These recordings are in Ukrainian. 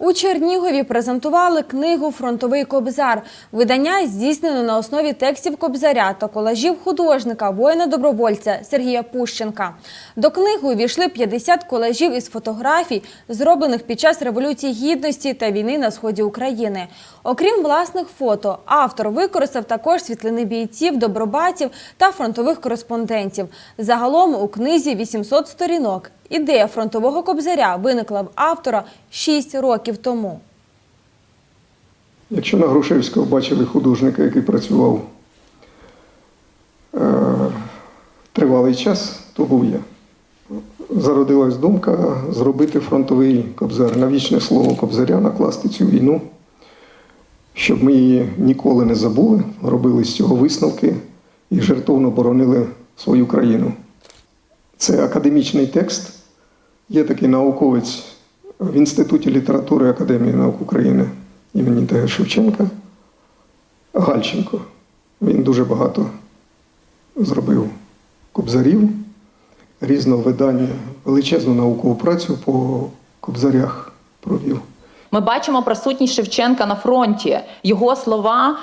У Чернігові презентували книгу Фронтовий кобзар. Видання здійснено на основі текстів кобзаря та колажів художника, воїна-добровольця Сергія Пущенка. До книги увійшли 50 колажів із фотографій, зроблених під час Революції Гідності та війни на сході України. Окрім власних фото, автор використав також світлини бійців, добробатів та фронтових кореспондентів. Загалом у книзі 800 сторінок. Ідея фронтового кобзаря виникла в автора 6 років тому. Якщо на Грушевського бачили художника, який працював е, тривалий час, то був я. Зародилась думка зробити фронтовий кобзар, на вічне слово кобзаря накласти цю війну, щоб ми її ніколи не забули, робили з цього висновки і жертовно боронили свою країну. Це академічний текст. Є такий науковець в Інституті літератури Академії наук України імені Т.Г. Шевченка Гальченко. Він дуже багато зробив кобзарів, різного видання, величезну наукову працю по кобзарях провів. Ми бачимо присутність Шевченка на фронті. Його слова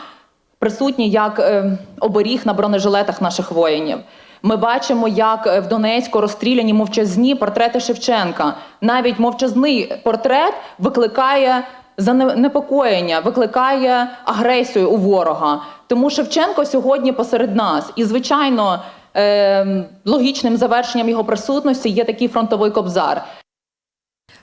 присутні як е, оберіг на бронежилетах наших воїнів. Ми бачимо, як е, в Донецьку розстріляні мовчазні портрети Шевченка. Навіть мовчазний портрет викликає занепокоєння, викликає агресію у ворога. Тому Шевченко сьогодні посеред нас. І, звичайно, е, логічним завершенням його присутності є такий фронтовий кобзар.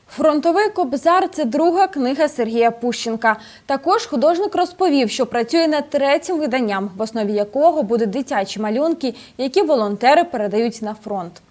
Фронтовий кобзар це друга книга Сергія Пущенка. Також художник розповів, що працює над третім виданням, в основі якого будуть дитячі малюнки, які волонтери передають на фронт.